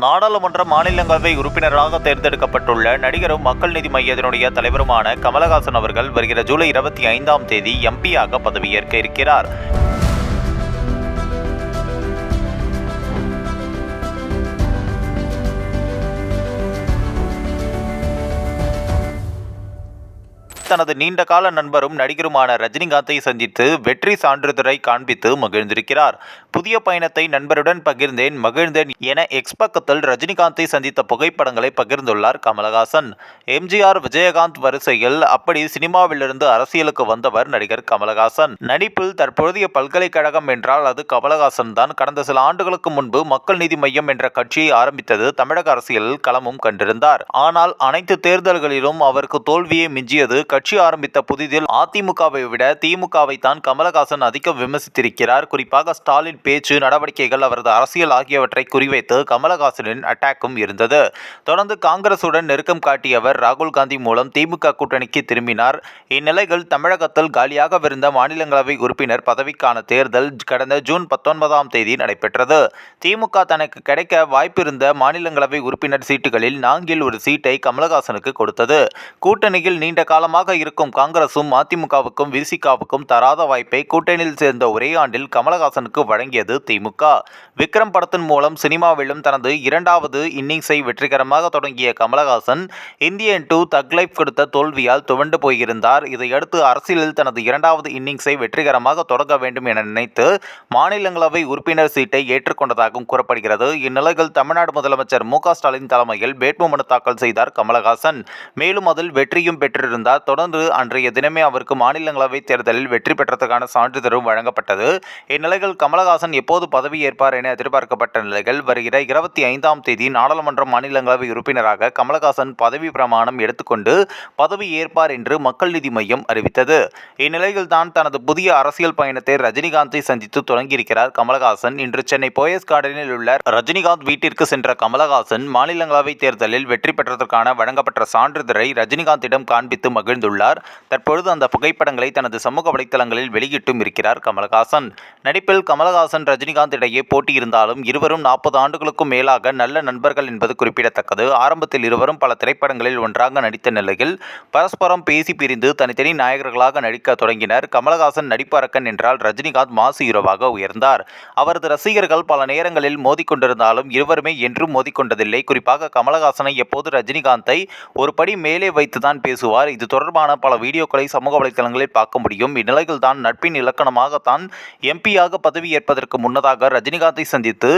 நாடாளுமன்ற மாநிலங்களவை உறுப்பினராக தேர்ந்தெடுக்கப்பட்டுள்ள நடிகரும் மக்கள் நீதி மையத்தினுடைய தலைவருமான கமலஹாசன் அவர்கள் வருகிற ஜூலை இருபத்தி ஐந்தாம் தேதி எம்பியாக பதவியேற்க இருக்கிறார். தனது நீண்டகால நண்பரும் நடிகருமான ரஜினிகாந்தை சந்தித்து வெற்றி சான்றிதழை காண்பித்து மகிழ்ந்திருக்கிறார். புதிய பயணத்தை நண்பருடன் பகிர்ந்தேன் மகிழ்ந்தேன் என எக்ஸ் பக்கத்தில் ரஜினிகாந்தை சந்தித்த புகைப்படங்களை பகிர்ந்துள்ளார் கமலஹாசன். எம்ஜிஆர் விஜயகாந்த் வரிசையில் அப்படி சினிமாவிலிருந்து அரசியலுக்கு வந்தவர் நடிகர் கமலஹாசன். நடிப்பில் தற்போதைய பல்கலைக்கழகம் என்றால் அது கமலஹாசன் தான். கடந்த சில ஆண்டுகளுக்கு முன்பு மக்கள் நீதி மையம் என்ற கட்சியை ஆரம்பித்தது தமிழக அரசியலில் களமும் கண்டிருந்தார். ஆனால் அனைத்து தேர்தல்களிலும் அவருக்கு தோல்வியை மிஞ்சியது கட்சி ஆரம்பித்த புதிதில் அதிமுகவை விட திமுகவை தான் கமலஹாசன் அதிகம் விமர்சித்திருக்கிறார். குறிப்பாக ஸ்டாலின் பேச்சு நடவடிக்கைகள் அவரது அரசியல் ஆகியவற்றை குறிவைத்து கமலஹாசனின் அட்டாக்கும் இருந்தது. தொடர்ந்து காங்கிரசுடன் நெருக்கம் காட்டியவர் ராகுல் காந்தி மூலம் திமுக கூட்டணிக்கு திரும்பினார். இந்நிலையில் தமிழகத்தில் காலியாகவிருந்த மாநிலங்களவை உறுப்பினர் பதவிக்கான தேர்தல் கடந்த ஜூன் பத்தொன்பதாம் தேதி நடைபெற்றது. திமுக தனக்கு கிடைக்க வாய்ப்பிருந்த மாநிலங்களவை உறுப்பினர் சீட்டுகளில் நான்கில் ஒரு சீட்டை கமலஹாசனுக்கு கொடுத்தது. கூட்டணியில் நீண்ட காலமாக இருக்கும் காங்கிரசும் அதிமுகவுக்கும் விசிகாவுக்கும் தராத வாய்ப்பை கூட்டணியில் சேர்ந்த ஒரே ஆண்டில் கமலஹாசனுக்கு வழங்கியது திமுக. விக்ரம் படத்தின் மூலம் சினிமாவிலும் தனது இரண்டாவது இன்னிங்ஸை வெற்றிகரமாக தொடங்கிய Kamal Haasan Indian two thug life கொடுத்த தோல்வியால் துவண்டு போயிருந்தார். இதையடுத்து அரசியலில் தனது இரண்டாவது இன்னிங்ஸை வெற்றிகரமாக தொடங்க வேண்டும் என நினைத்து மாநிலங்களவை உறுப்பினர் சீட்டை ஏற்றுக்கொண்டதாகவும் கூறப்படுகிறது. இந்நிலையில் தமிழ்நாடு முதலமைச்சர் மு க ஸ்டாலின் தலைமையில் வேட்புமனு தாக்கல் செய்தார் கமலஹாசன். மேலும் அதில் வெற்றியும் பெற்றிருந்தார். தொடர்ந்து அன்றைய தினமே அவருக்கு மாநிலங்களவை தேர்தலில் வெற்றி பெற்றதற்கான சான்றிதழும் வழங்கப்பட்டது. இந்நிலையில் கமலஹாசன் எப்போது பதவியேற்பார் என எதிர்பார்க்கப்பட்ட நிலையில் வருகிற இருபத்தி ஐந்தாம் தேதி நாடாளுமன்ற மாநிலங்களவை உறுப்பினராக கமலஹாசன் பதவி பிரமாணம் எடுத்துக்கொண்டு பதவி ஏற்பார் என்று மக்கள் நீதி மையம் அறிவித்தது. இந்நிலையில் தான் தனது புதிய அரசியல் பயணத்தை ரஜினிகாந்தை சந்தித்து தொடங்கியிருக்கிறார் கமலஹாசன். இன்று சென்னை போயஸ் கார்டனில் உள்ள ரஜினிகாந்த் வீட்டிற்கு சென்ற கமலஹாசன் மாநிலங்களவை தேர்தலில் வெற்றி பெற்றதற்கான வழங்கப்பட்ட சான்றிதழை ரஜினிகாந்திடம் காண்பித்து இணைந்துள்ளார் தற்பொழுது அந்த புகைப்படங்களை தனது சமூக வலைத்தளங்களில் வெளியிட்டும் இருக்கிறார் கமலஹாசன். நடிப்பில் கமலஹாசன் ரஜினிகாந்த் இடையே போட்டி இருந்தாலும் இருவரும் நாற்பது ஆண்டுகளுக்கும் மேலாக நல்ல நண்பர்கள் என்பது குறிப்பிடத்தக்கது. ஆரம்பத்தில் இருவரும் பல திரைப்படங்களில் ஒன்றாக நடித்த நிலையில் பரஸ்பரம் பேசி பிரிந்து தனித்தனி நாயகர்களாக நடிக்க தொடங்கினர். கமலஹாசன் நடிப்பரக்கன் என்றால் ரஜினிகாந்த் மாசு ஹீரோவாக உயர்ந்தார். அவரது ரசிகர்கள் பல நேரங்களில் மோதிக்கொண்டிருந்தாலும் இருவருமே என்றும் மோதிக்கொண்டதில்லை. குறிப்பாக கமலஹாசனை எப்போது ரஜினிகாந்தை ஒரு படி மேலே வைத்துதான் பேசுவார். இது தொடர்பான பல வீடியோக்களை சமூக வலைதளங்களில் பார்க்க முடியும். இந்நிலையில் தான் நட்பின் இலக்கணமாகத்தான் எம்பியாக பதவியேற்பதற்கு முன்னதாக ரஜினிகாந்தை சந்தித்து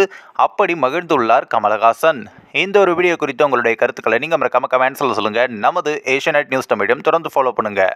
அப்படி மகிழ்ந்துள்ளார் கமலஹாசன். இந்த ஒரு வீடியோ குறித்து உங்களுடைய கருத்துக்களை நீங்கள் மறக்காம கமெண்ட்ஸில் சொல்லுங்கள் நமது ஏஷியநெட் நியூஸ் தமிழும் தொடர்ந்து ஃபாலோ பண்ணுங்கள்